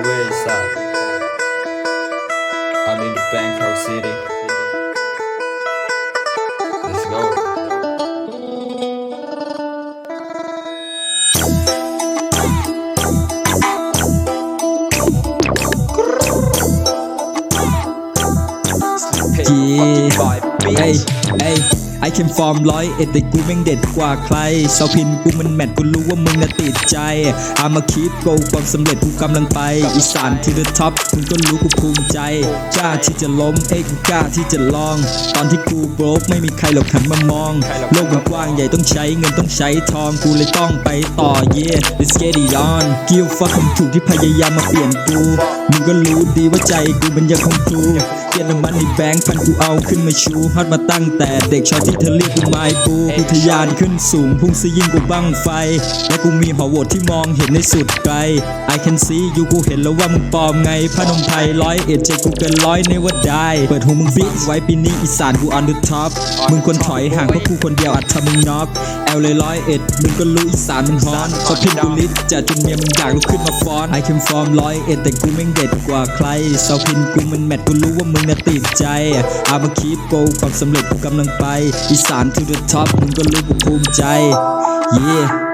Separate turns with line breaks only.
Eastside. I'm in the Bangkok City. Let's go.
จีเอ้ ยเอ้ยไอเ m มฟอร์มร้อยเอ็ดแต่กูแม่งเด็ดกว่าใครเสาพินกูมันแมทกูรู้ว่ามึงน่ะติดใจอามาคีปโกความสำเร็จกูกำลังไป อีสานที่เดอะท็อปมึงก็รู้กูภูมิใจกล้าที่จะล้มเอ้กูกล้าที่จะลอง ตอนที่กูโบรกไม่มีใครหรอกหันมามอง โลกมันกว้างใหญ่ต้องใช้เงินต้องใช้ทองกูเลยต้องไปต่อ yeah let's get it on กิ้วฟักคำถูกที่พยายามมาเปลี่ยนกูมึงก็รู้ดีว่าใจกูมันยังคงทูเกียรน้ำมันในแบงค์พันกูเอาขึ้นมาชูฮอตมาตั้งแต่เด็กชอยที่เธอเรียกกูไม้ปูกูทะยานขึ้นสูงพุ่งซะยิ่งกูบั้งไฟ และกูมีหอโหวตที่มองเห็นในสุดไกล I can see you กูเห็นแล้วว่ามึงปลอมไงพนมไพรร้อยเอ็ดใจกูเกินร้อยในว่าได้ เปิดหูมึงบิ๊กไว้ปีนี้อีสานกู on the top มึงควรถอยห่างเพราะกูคนเดียวอาจทำมึงน็อก ลเลยร้อยเอ็ดมึงก็รู้อีสานมึงฮ้อนเขาพิมพ์กูลิสจะจนเมียมึงอยากลุกขึ้นมาฟ้อน I can form ร้อยเอ็ดแต่กูแม่งเด็ดกว่าใครเสาพินกูมันแมทกูรู้ว่ามึงน่ะติดใจอามาคีปโกความสำเร็จกูกำลังไป อีสาน to the top มึงก็รู้กูภูมิใจ yeah
Yeah.